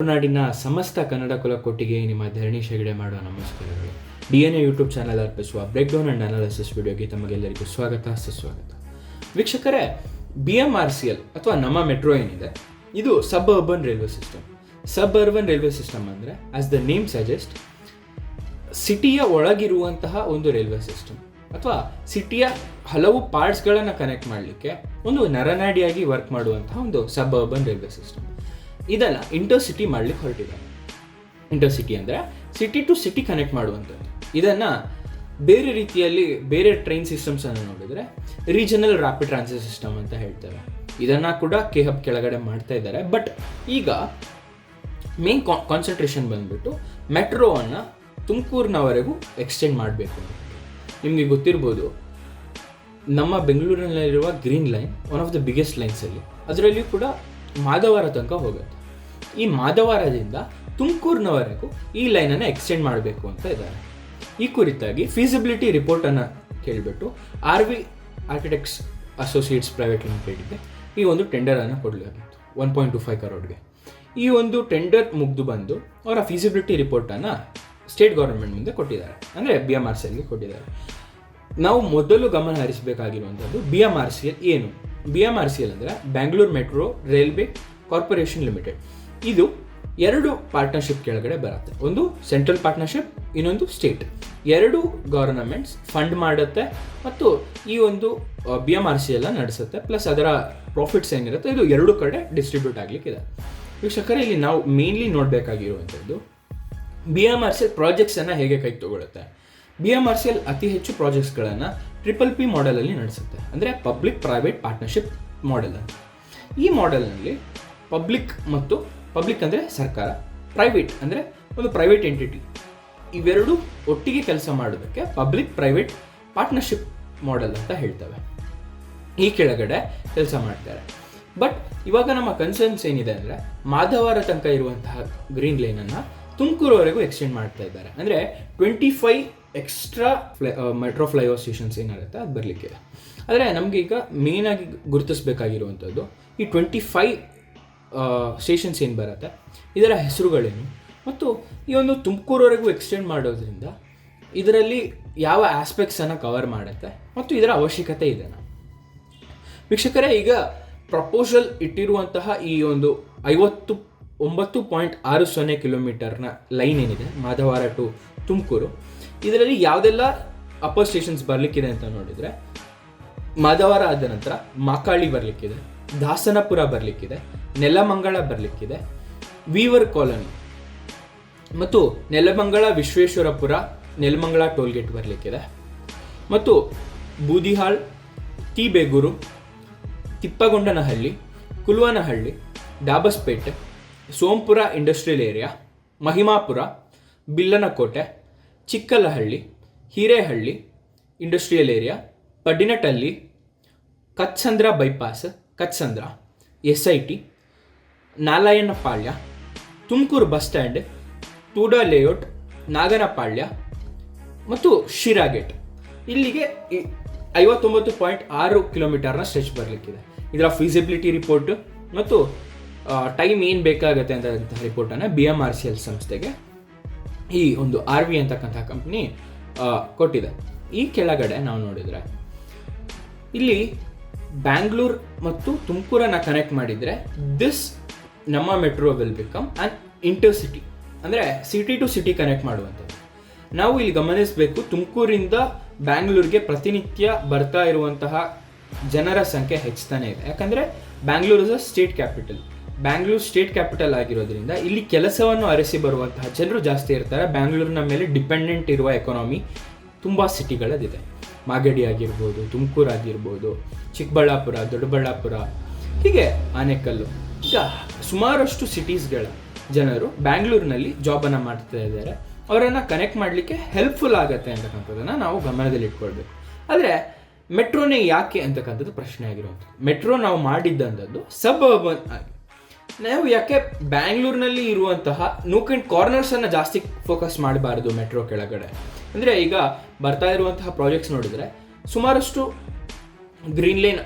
ಕರುನಾಡಿನ ಸಮಸ್ತ ಕನ್ನಡ ಕುಲಕೋಟಿಗೆ ನಿಮ್ಮ ಧರಣಿ ಶೆಗಡೆ ಮಾಡುವ ನಮಸ್ಕಾರಗಳು. D N A YouTube channel ಅರ್ಪಿಸುವ ಬ್ರೇಕ್ ಡೌನ್ ಅಂಡ್ ಅನಾಲಿಸಿಸ್ ವಿಡಿಯೋಗೆ ತಮಗೆಲ್ಲರಿಗೂ ಸ್ವಾಗತ, ಸುಸ್ವಾಗತ. ವೀಕ್ಷಕರೇ B M R C L ಅಥವಾ ನಮ್ಮ ಮೆಟ್ರೋ ಏನಿದೆ? ಇದು suburban railway system suburban railway system ಅಂದರೆ ಆಸ್ ದ ನೇಮ್ ಸಜೆಸ್ಟ್ ಸಿಟಿಯ ಒಳಗಿರುವಂತಹ ಒಂದು ರೈಲ್ವೆ ಸಿಸ್ಟಮ್ ಅಥವಾ ಸಿಟಿಯ ಹಲವು ಪಾರ್ಟ್ಸ್ಗಳನ್ನು ಕನೆಕ್ಟ್ ಮಾಡಲಿಕ್ಕೆ ಒಂದು ನರನಾಡಿಯಾಗಿ ವರ್ಕ್ ಮಾಡುವಂತಹ ಒಂದು ಸಬ್ ಅರ್ಬನ್ ರೈಲ್ವೆ ಸಿಸ್ಟಮ್ ಇದನ್ನು ಇಂಟರ್ ಸಿಟಿ ಮಾಡ್ಲಿಕ್ಕೆ ಹೊರಟಿದ್ದಾರೆ ಇಂಟರ್ ಸಿಟಿ ಅಂದರೆ ಸಿಟಿ ಟು ಸಿಟಿ ಕನೆಕ್ಟ್ ಮಾಡುವಂಥದ್ದು. ಇದನ್ನು ಬೇರೆ ರೀತಿಯಲ್ಲಿ ಬೇರೆ ಟ್ರೈನ್ ಸಿಸ್ಟಮ್ಸ್ ಅನ್ನು ನೋಡಿದ್ರೆ ರೀಜನಲ್ ರ್ಯಾಪಿಡ್ ಟ್ರಾನ್ಸಿಟ್ ಸಿಸ್ಟಮ್ ಅಂತ ಹೇಳ್ತಾರೆ. ಇದನ್ನು ಕೂಡ ಕೆ ಹಬ್ ಕೆಳಗಡೆ ಮಾಡ್ತಾ ಇದ್ದಾರೆ. ಬಟ್ ಈಗ ಮೇನ್ ಕಾನ್ಸಂಟ್ರೇಷನ್ ಬಂದ್ಬಿಟ್ಟು ಮೆಟ್ರೋವನ್ನು ತುಮಕೂರಿನವರೆಗೂ ಎಕ್ಸ್ಟೆಂಡ್ ಮಾಡಬೇಕು ನಿಮಗೆ ಗೊತ್ತಿರ್ಬೋದು, ನಮ್ಮ ಬೆಂಗಳೂರಿನಲ್ಲಿರುವ green line one of the biggest ಲೈನ್ಸಲ್ಲಿ ಅದರಲ್ಲಿಯೂ ಕೂಡ ಮಾಧವಾರ ತನಕ ಹೋಗುತ್ತೆ. ಈ ಮಾಧವಾರದಿಂದ ತುಮಕೂರಿನವರೆಗೂ ಈ ಲೈನನ್ನು ಎಕ್ಸ್ಟೆಂಡ್ ಮಾಡಬೇಕು ಅಂತ ಇದ್ದಾರೆ. ಈ ಕುರಿತಾಗಿ ಫೀಸಿಬಿಲಿಟಿ ರಿಪೋರ್ಟನ್ನು ಕೇಳಿಬಿಟ್ಟು R V architects associates private ಲಿಮಿಟೆಡ್ಗೆ ಈ ಒಂದು ಟೆಂಡರನ್ನು ಕೊಡಲಾಗಿತ್ತು ಒನ್ ಪಾಯಿಂಟ್ ಟು ಫೈವ್ ಕರೋಡ್ಗೆ ಈ ಒಂದು ಟೆಂಡರ್ ಮುಗಿದು ಬಂದು ಅವರ ಫೀಸಿಬಿಲಿಟಿ ರಿಪೋರ್ಟನ್ನು ಸ್ಟೇಟ್ ಗೌರ್ಮೆಂಟ್ ಮುಂದೆ ಕೊಟ್ಟಿದ್ದಾರೆ. ಅಂದರೆ ಬಿ ಎಂ ಆರ್ ಸಿ ಎಲ್ಗೆ ಕೊಟ್ಟಿದ್ದಾರೆ. ನಾವು ಮೊದಲು ಗಮನ ಹರಿಸಬೇಕಾಗಿರುವಂಥದ್ದು B M R C L ಏನು? B M R C L ಅಂದರೆ Bangalore metro railway corporation limited ಇದು ಎರಡು ಪಾರ್ಟ್ನರ್ಶಿಪ್ ಕೆಳಗಡೆ ಬರುತ್ತೆ. ಒಂದು ಸೆಂಟ್ರಲ್ ಪಾರ್ಟ್ನರ್ಶಿಪ್ ಇನ್ನೊಂದು ಸ್ಟೇಟ್ ಎರಡು ಗವರ್ನಮೆಂಟ್ಸ್ ಫಂಡ್ ಮಾಡುತ್ತೆ ಮತ್ತು ಈ ಒಂದು ಬಿ ಎಂ ಆರ್ ಸಿ ಎಲ್ಲ ನಡೆಸುತ್ತೆ. ಪ್ಲಸ್ ಅದರ ಪ್ರಾಫಿಟ್ಸ್ ಏನಿರುತ್ತೆ, ಇದು ಎರಡು ಕಡೆ ಡಿಸ್ಟ್ರಿಬ್ಯೂಟ್ ಆಗಲಿಕ್ಕಿದೆ. ವೀಕ್ಷಕರೇ, ಇಲ್ಲಿ ನಾವು mainly ನೋಡಬೇಕಾಗಿರುವಂಥದ್ದು B M R C L ಪ್ರಾಜೆಕ್ಟ್ಸನ್ನು ಹೇಗೆ ಕೈ ತಗೊಳುತ್ತೆ? B M R C L ಅತಿ ಹೆಚ್ಚು ಪ್ರಾಜೆಕ್ಟ್ಸ್ಗಳನ್ನು ಟ್ರಿಪಲ್ ಪಿ ಮಾಡೆಲಲ್ಲಿ ನಡೆಸುತ್ತೆ. ಅಂದರೆ ಪಬ್ಲಿಕ್ ಪ್ರೈವೇಟ್ ಪಾರ್ಟ್ನರ್ಶಿಪ್ ಮಾಡೆಲ್ ಈ ಮಾಡೆಲ್ನಲ್ಲಿ ಪಬ್ಲಿಕ್ ಮತ್ತು ಪಬ್ಲಿಕ್ ಅಂದರೆ ಸರ್ಕಾರ ಪ್ರೈವೇಟ್ ಅಂದರೆ ಒಂದು ಪ್ರೈವೇಟ್ ಎಂಟಿಟಿ ಇವೆರಡು ಒಟ್ಟಿಗೆ ಕೆಲಸ ಮಾಡೋದಕ್ಕೆ ಪಬ್ಲಿಕ್ ಪ್ರೈವೇಟ್ ಪಾರ್ಟ್ನರ್ಶಿಪ್ ಮಾಡೆಲ್ ಅಂತ ಹೇಳ್ತವೆ. ಈ ಕೆಳಗಡೆ ಕೆಲಸ ಮಾಡ್ತಾರೆ. ಬಟ್ ಇವಾಗ ನಮ್ಮ ಕನ್ಸರ್ನ್ಸ್ ಏನಿದೆ ಅಂದರೆ, ಮಾಧವಾರ ತನಕ ಇರುವಂತಹ ಗ್ರೀನ್ ಲೈನನ್ನು ತುಮಕೂರುವರೆಗೂ ಎಕ್ಸ್ಟೆಂಡ್ ಮಾಡ್ತಾ ಇದ್ದಾರೆ. ಅಂದರೆ twenty five extra fly metro flyover stations ಏನಿರುತ್ತೆ ಅದು ಬರಲಿಕ್ಕಿದೆ. ಆದರೆ ನಮಗೀಗ ಮೇನಾಗಿ ಗುರುತಿಸಬೇಕಾಗಿರುವಂಥದ್ದು ಈ ಟ್ವೆಂಟಿ ಫೈವ್ ಸ್ಟೇಷನ್ಸ್ ಏನು ಬರುತ್ತೆ? ಇದರ ಹೆಸರುಗಳೇನು? ಮತ್ತು ಈ ಒಂದು ತುಮಕೂರುವರೆಗೂ ಎಕ್ಸ್ಟೆಂಡ್ ಮಾಡೋದ್ರಿಂದ ಇದರಲ್ಲಿ ಯಾವ ಆಸ್ಪೆಕ್ಟ್ಸನ್ನು ಕವರ್ ಮಾಡುತ್ತೆ? ಮತ್ತು ಇದರ ಅವಶ್ಯಕತೆ ಇದೆ. ವೀಕ್ಷಕರೇ, ಈಗ ಪ್ರಪೋಸಲ್ ಇಟ್ಟಿರುವಂತಹ ಈ ಒಂದು ಐವತ್ತು, ಒಂಬತ್ತು ಪಾಯಿಂಟ್ ಆರು ಸೊನ್ನೆ ಕಿಲೋಮೀಟರ್ನ ಲೈನ್ ಏನಿದೆ? ಮಾಧವಾರ ಟು ತುಮಕೂರು. ಇದರಲ್ಲಿ ಯಾವುದೆಲ್ಲ ಅಪರ್ ಸ್ಟೇಷನ್ಸ್ ಬರಲಿಕ್ಕಿದೆ ಅಂತ ನೋಡಿದರೆ, ಮಾಧವಾರ ಆದ ನಂತರ ಮಾಕಾಳಿ ಬರಲಿಕ್ಕಿದೆ. ದಾಸನಪುರ ಬರಲಿಕ್ಕಿದೆ ನೆಲಮಂಗಳ ಬರಲಿಕ್ಕಿದೆ, ವೀವರ್ ಕಾಲೋನಿ. ಮತ್ತು ನೆಲಮಂಗಳ ವಿಶ್ವೇಶ್ವರಪುರ ನೆಲಮಂಗಳ ಟೋಲ್ಗೇಟ್ ಬರಲಿಕ್ಕಿದೆ. ಮತ್ತು Budihal Teebegur Tippagondanahalli, Kulvanahalli, Dabaspete, Sompura industrial area, Mahimapura, Billanakote, Chikkalahalli, Hirehalli industrial area Paddinatalli Kachandra bypass Katsandra S I T Nalayanapalya Tumakuru bus stand TUDA layout Naganapalya ಮತ್ತು ಶಿರಾಗೇಟ್ ಇಲ್ಲಿಗೆ ಐವತ್ತೊಂಬತ್ತು point ಆರು ಕಿಲೋಮೀಟರ್ನ stretch ಬರಲಿಕ್ಕಿದೆ. ಇದರ feasibility report ಮತ್ತು time ಏನು ಬೇಕಾಗುತ್ತೆ ಅಂತ ರಿಪೋರ್ಟನ್ನು B M R C L ಸಂಸ್ಥೆಗೆ ಈ ಒಂದು ಆರ್ ವಿ ಅಂತಕ್ಕಂಥ ಕಂಪ್ನಿ ಕೊಟ್ಟಿದೆ. ಈ ಕೆಳಗಡೆ ನಾವು ನೋಡಿದರೆ, ಇಲ್ಲಿ ಬ್ಯಾಂಗ್ಳೂರ್ ಮತ್ತು ತುಮಕೂರನ್ನು ಕನೆಕ್ಟ್ ಮಾಡಿದರೆ ದಿಸ್ ನಮ್ಮ metro will become and intercity ಅಂದರೆ ಸಿಟಿ ಟು ಸಿಟಿ ಕನೆಕ್ಟ್ ಮಾಡುವಂಥದ್ದು. ನಾವು ಇಲ್ಲಿ ಗಮನಿಸಬೇಕು, ತುಮಕೂರಿಂದ ಬ್ಯಾಂಗ್ಳೂರಿಗೆ ಪ್ರತಿನಿತ್ಯ ಬರ್ತಾ ಇರುವಂತಹ ಜನರ ಸಂಖ್ಯೆ ಹೆಚ್ಚುತ್ತಾನೆ ಇದೆ. ಯಾಕಂದರೆ Bangalore is a state capital Bangalore state capital ಆಗಿರೋದ್ರಿಂದ ಇಲ್ಲಿ ಕೆಲಸವನ್ನು ಅರಸಿ ಬರುವಂತಹ ಜನರು ಜಾಸ್ತಿ ಇರ್ತಾರೆ. ಬ್ಯಾಂಗ್ಳೂರಿನ ಮೇಲೆ ಡಿಪೆಂಡೆಂಟ್ ಇರುವ ಎಕಾನಮಿ ತುಂಬ ಸಿಟಿಗಳದಿದೆ ಮಾಗಡಿ ಆಗಿರ್ಬೋದು, ತುಮಕೂರು ಆಗಿರ್ಬೋದು, ಚಿಕ್ಕಬಳ್ಳಾಪುರ, ದೊಡ್ಡಬಳ್ಳಾಪುರ, ಹೀಗೆ ಆನೆಕಲ್ಲು. ಈಗ ಸುಮಾರಷ್ಟು ಸಿಟೀಸ್ಗಳ ಜನರು ಬ್ಯಾಂಗ್ಳೂರಿನಲ್ಲಿ ಜಾಬನ್ನು ಮಾಡ್ತಾ ಇದ್ದಾರೆ. ಅವರನ್ನು ಕನೆಕ್ಟ್ ಮಾಡಲಿಕ್ಕೆ ಹೆಲ್ಪ್ಫುಲ್ ಆಗುತ್ತೆ ಅಂತಕ್ಕಂಥದ್ದನ್ನು ನಾವು ಗಮನದಲ್ಲಿ ಇಟ್ಕೊಳ್ಬೇಕು. ಆದರೆ ಮೆಟ್ರೋನೇ ಯಾಕೆ ಅಂತಕ್ಕಂಥದ್ದು ಪ್ರಶ್ನೆ ಆಗಿರುವಂಥದ್ದು. ಮೆಟ್ರೋ ನಾವು ಮಾಡಿದ್ದಂಥದ್ದು ಸಬ್ ಅರ್ಬನ್ ನಾವು ಯಾಕೆ ಬ್ಯಾಂಗ್ಳೂರಿನಲ್ಲಿ ಇರುವಂತಹ ನೂಕ್ ಆ್ಯಂಡ್ ಕಾರ್ನರ್ಸನ್ನು ಜಾಸ್ತಿ ಫೋಕಸ್ ಮಾಡಬಾರ್ದು ಮೆಟ್ರೋ ಕೆಳಗಡೆ? ಅಂದರೆ ಈಗ ಬರ್ತಾ ಇರುವಂತಹ ಪ್ರಾಜೆಕ್ಟ್ಸ್ ನೋಡಿದರೆ ಸುಮಾರಷ್ಟು ಗ್ರೀನ್ ಲೈನ್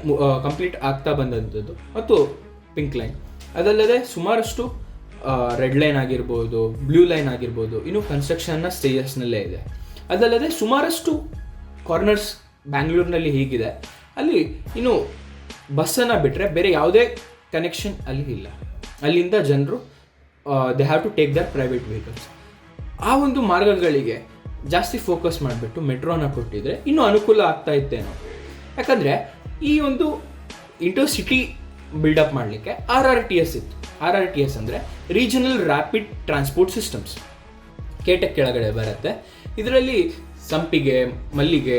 ಕಂಪ್ಲೀಟ್ ಆಗ್ತಾ ಬಂದಂಥದ್ದು ಮತ್ತು ಪಿಂಕ್ ಲೈನ್ ಅದಲ್ಲದೆ ಸುಮಾರಷ್ಟು ರೆಡ್ ಲೈನ್ ಆಗಿರ್ಬೋದು ಬ್ಲೂ ಲೈನ್ ಆಗಿರ್ಬೋದು, ಇನ್ನು ಕನ್ಸ್ಟ್ರಕ್ಷನ್ನ ಸ್ಟೇಜಸ್ನಲ್ಲೇ ಇದೆ. ಅದಲ್ಲದೆ ಸುಮಾರಷ್ಟು ಕಾರ್ನರ್ಸ್ ಬ್ಯಾಂಗ್ಳೂರಿನಲ್ಲಿ ಹೀಗಿದೆ. ಅಲ್ಲಿ ಇನ್ನು ಬಸ್ಸನ್ನು ಬಿಟ್ಟರೆ ಬೇರೆ ಯಾವುದೇ ಕನೆಕ್ಷನ್ ಅಲ್ಲಿ ಇಲ್ಲ. ಅಲ್ಲಿಂದ ಜನರು they have to take their private vehicles ಆ ಒಂದು ಮಾರ್ಗಗಳಿಗೆ ಜಾಸ್ತಿ ಫೋಕಸ್ ಮಾಡಿಬಿಟ್ಟು ಮೆಟ್ರೋನ ಕೊಟ್ಟಿದ್ರೆ ಇನ್ನೂ ಅನುಕೂಲ ಆಗ್ತಾ ಇತ್ತೇನೋ ಯಾಕಂದರೆ ಈ ಒಂದು ಇಂಟರ್ ಸಿಟಿ ಬಿಲ್ಡಪ್ ಮಾಡಲಿಕ್ಕೆ ಆರ್ ಆರ್ ಟಿ ಎಸ್ ಇತ್ತು. ಆರ್ ಆರ್ ಟಿ ಎಸ್ ಅಂದರೆ ರೀಜನಲ್ ರ್ಯಾಪಿಡ್ ಟ್ರಾನ್ಸ್ಪೋರ್ಟ್ ಸಿಸ್ಟಮ್ಸ್ ಕೇಟಕ್ ಕೆಳಗಡೆ ಬರುತ್ತೆ. ಇದರಲ್ಲಿ ಸಂಪಿಗೆ, ಮಲ್ಲಿಗೆ,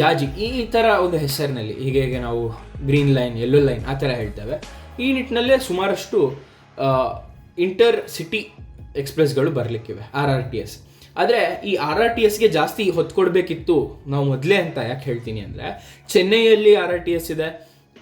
ಜಾಜಿ ಈ ಥರ ಒಂದು ಹೆಸರಿನಲ್ಲಿ ಹೀಗೆ ಹೀಗೆ ನಾವು ಗ್ರೀನ್ ಲೈನ್ ಯೆಲ್ಲೋ ಲೈನ್ ಆ ಥರ ಹೇಳ್ತೇವೆ. ಈ ನಿಟ್ಟಿನಲ್ಲೇ ಸುಮಾರಷ್ಟು ಇಂಟರ್ ಸಿಟಿ ಎಕ್ಸ್ಪ್ರೆಸ್ಗಳು ಬರಲಿಕ್ಕಿವೆ ಆರ್ ಆರ್ ಟಿ ಎಸ್ ಆದರೆ ಈ ಆರ್ ಆರ್ ಟಿ ಎಸ್ಗೆ ಜಾಸ್ತಿ ಹೊತ್ತು ಕೊಡಬೇಕಿತ್ತು ನಾವು ಮೊದಲೇ ಅಂತ ಯಾಕೆ ಹೇಳ್ತೀನಿ ಅಂದರೆ, ಚೆನ್ನೈಯಲ್ಲಿ ಆರ್ ಆರ್ ಟಿ ಎಸ್ ಇದೆ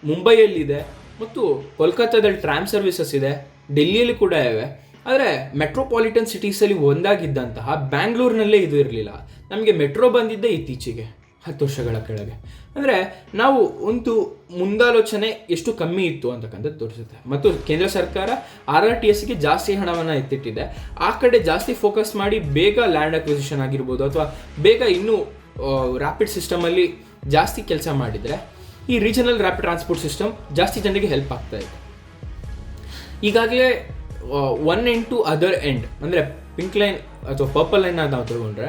ಮುಂಬೈಯಲ್ಲಿದೆ ಮತ್ತು ಕೋಲ್ಕತ್ತಾದಲ್ಲಿ ಟ್ರಾಮ್ ಸರ್ವಿಸಸ್ ಇದೆ, ಡೆಲ್ಲಿಯಲ್ಲಿ ಕೂಡ ಇವೆ. ಆದರೆ ಮೆಟ್ರೋಪಾಲಿಟನ್ ಸಿಟೀಸಲ್ಲಿ ಒಂದಾಗಿದ್ದಂತಹ, ಬ್ಯಾಂಗ್ಳೂರಿನಲ್ಲೇ ಇದು ಇರಲಿಲ್ಲ. ನಮಗೆ ಮೆಟ್ರೋ ಬಂದಿದ್ದೇ ಇತ್ತೀಚೆಗೆ. ಹತ್ತು ವರ್ಷಗಳ ಕೆಳಗೆ. ಅಂದರೆ ನಾವು ಒಂದು ಮುಂದಾಲೋಚನೆ ಎಷ್ಟು ಕಮ್ಮಿ ಇತ್ತು ಅಂತಕ್ಕಂಥದ್ದು ತೋರಿಸುತ್ತೆ. ಮತ್ತು ಕೇಂದ್ರ ಸರ್ಕಾರ ಆರ್ ಆರ್ ಟಿ ಎಸ್ಗೆ ಜಾಸ್ತಿ ಹಣವನ್ನು ಎತ್ತಿಟ್ಟಿದೆ. ಆ ಕಡೆ ಜಾಸ್ತಿ ಫೋಕಸ್ ಮಾಡಿ ಬೇಗ ಲ್ಯಾಂಡ್ ಅಕ್ವಿಸಿಷನ್ ಆಗಿರ್ಬೋದು ಅಥವಾ ಬೇಗ ಇನ್ನೂ ರ್ಯಾಪಿಡ್ ಸಿಸ್ಟಮಲ್ಲಿ ಜಾಸ್ತಿ ಕೆಲಸ ಮಾಡಿದರೆ ಈ ರೀಜನಲ್ ರ್ಯಾಪಿಡ್ ಟ್ರಾನ್ಸ್ಪೋರ್ಟ್ ಸಿಸ್ಟಮ್ ಜಾಸ್ತಿ ಜನರಿಗೆ ಹೆಲ್ಪ್ ಆಗ್ತಾ ಇದೆ. ಈಗಾಗಲೇ one end to other end ಅಂದರೆ ಪಿಂಕ್ ಲೈನ್ ಅಥವಾ ಪರ್ಪಲ್ ಲೈನ್ ನಾವು ತಗೊಂಡ್ರೆ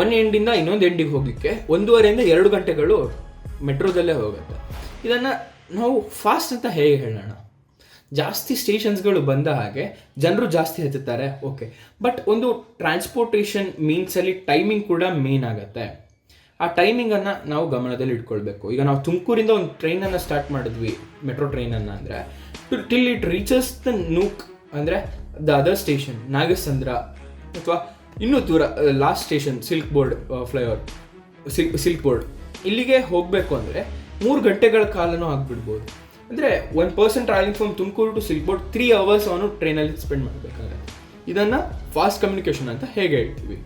ಒನ್ ಎಂಡಿಂದ ಇನ್ನೊಂದು ಎಂಡಿಗೆ ಹೋಗಲಿಕ್ಕೆ ಒಂದೂವರೆಯಿಂದ ಎರಡು ಗಂಟೆಗಳು ಮೆಟ್ರೋದಲ್ಲೇ ಹೋಗುತ್ತೆ. ಇದನ್ನು ನಾವು ಫಾಸ್ಟ್ ಅಂತ ಹೇಗೆ ಹೇಳೋಣ? ಜಾಸ್ತಿ ಸ್ಟೇಷನ್ಸ್ಗಳು ಬಂದ ಹಾಗೆ ಜನರು ಜಾಸ್ತಿ ಹತ್ತುತ್ತಾರೆ ಓಕೆ ಬಟ್ ಒಂದು ಟ್ರಾನ್ಸ್ಪೋರ್ಟೇಷನ್ ಮೀನ್ಸಲ್ಲಿ ಟೈಮಿಂಗ್ ಕೂಡ ಮೇನ್ ಆಗುತ್ತೆ. ಆ ಟೈಮಿಂಗನ್ನು ನಾವು ಗಮನದಲ್ಲಿ ಇಟ್ಕೊಳ್ಬೇಕು. ಈಗ ನಾವು ತುಮಕೂರಿಂದ ಒಂದು ಟ್ರೈನನ್ನು ಸ್ಟಾರ್ಟ್ ಮಾಡಿದ್ವಿ, ಮೆಟ್ರೋ ಟ್ರೈನನ್ನು ಅಂದರೆ till it reaches the nook ಅಂದರೆ ದ ಅದರ್ ಸ್ಟೇಷನ್ ನಾಗಸಂದ್ರ, ಅಥವಾ ಇನ್ನೂ ದೂರ last station silk board flyover silk silk board ಇಲ್ಲಿಗೆ ಹೋಗಬೇಕು ಅಂದರೆ ಮೂರು ಗಂಟೆಗಳ ಕಾಲನೂ ಆಗಿಬಿಡ್ಬೋದು. ಅಂದರೆ one person travelling from Tumakuru to silk board three hours ಅವನು ಟ್ರೈನಲ್ಲಿ ಸ್ಪೆಂಡ್ ಮಾಡಬೇಕಾಗತ್ತೆ. ಇದನ್ನು ಫಾಸ್ಟ್ ಕಮ್ಯುನಿಕೇಷನ್ ಅಂತ ಹೇಗೆ ಹೇಳ್ತೀವಿ?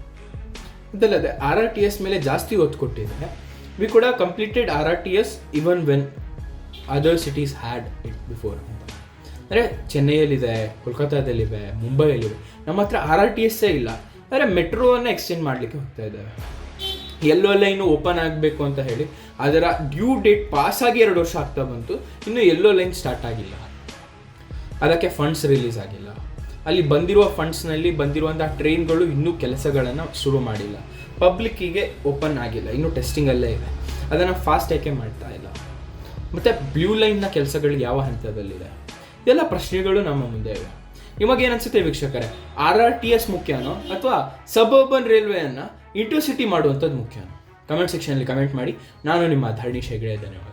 ಇದಲ್ಲದೆ ಆರ್ ಆರ್ ಟಿ ಎಸ್ ಮೇಲೆ ಜಾಸ್ತಿ ಒತ್ತು ಕೊಟ್ಟಿದ್ದಾರೆ. ವಿ ಕೂಡ completed R R T S even when other cities had it before ಅಂತ ಅಂದರೆ ಚೆನ್ನೈಯಲ್ಲಿದೆ, ಕೋಲ್ಕತ್ತಾದಲ್ಲಿವೆ, ಮುಂಬೈಯಲ್ಲಿವೆ. ನಮ್ಮ ಹತ್ರ ಆರ್ ಆರ್ ಟಿ ಎಸ್ಸೇ ಇಲ್ಲ. ಆದರೆ ಮೆಟ್ರೋವನ್ನು ಎಕ್ಸ್ಚೇಂಜ್ ಮಾಡಲಿಕ್ಕೆ ಹೋಗ್ತಾ ಇದ್ದಾವೆ ಎಲ್ಲೋ ಲೈನು ಓಪನ್ ಆಗಬೇಕು ಅಂತ ಹೇಳಿ, ಅದರ ಡ್ಯೂ ಡೇಟ್ ಆಗಿ ಎರಡು ವರ್ಷ ಆಗ್ತಾ ಬಂತು. ಇನ್ನು ಎಲ್ಲೋ ಲೈನ್ ಸ್ಟಾರ್ಟ್ ಆಗಿಲ್ಲ. ಅದಕ್ಕೆ ಫಂಡ್ಸ್ ರಿಲೀಸ್ ಆಗಿಲ್ಲ. ಅಲ್ಲಿ ಬಂದಿರುವ ಫಂಡ್ಸ್ನಲ್ಲಿ ಬಂದಿರುವಂಥ ಟ್ರೈನ್ಗಳು ಇನ್ನೂ ಕೆಲಸಗಳನ್ನು ಶುರು ಮಾಡಿಲ್ಲ. ಪಬ್ಲಿಕ್ಕಿಗೆ ಓಪನ್ ಆಗಿಲ್ಲ. ಇನ್ನೂ ಟೆಸ್ಟಿಂಗಲ್ಲೇ ಇದೆ. ಅದನ್ನು ಫಾಸ್ಟ್ ಏಕೆ ಮಾಡ್ತಾ ಇಲ್ಲ? ಮತ್ತು ಬ್ಲೂ ಲೈನ್ನ ಕೆಲಸಗಳು ಯಾವ ಹಂತದಲ್ಲಿದೆ? ಇದೆಲ್ಲ ಪ್ರಶ್ನೆಗಳು ನಮ್ಮ ಮುಂದೆ ಇವೆ. ನಿಮಗೇನು ಅನ್ಸುತ್ತೆ ವೀಕ್ಷಕರೇ? ಆರ್ ಆರ್ ಟಿ ಎಸ್ ಮುಖ್ಯನೋ ಅಥವಾ ಸಬರ್ಬನ್ ರೈಲ್ವೆಯನ್ನು ಇಂಟರ್ಸಿಟಿ ಮಾಡುವಂಥದ್ದು ಮುಖ್ಯನೋ? ಕಮೆಂಟ್ ಸೆಕ್ಷನಲ್ಲಿ ಕಮೆಂಟ್ ಮಾಡಿ. ನಾನು ನಿಮ್ಮ ಧರಣಿ ಶೇಗಡೆ, ಧನ್ಯವಾದ.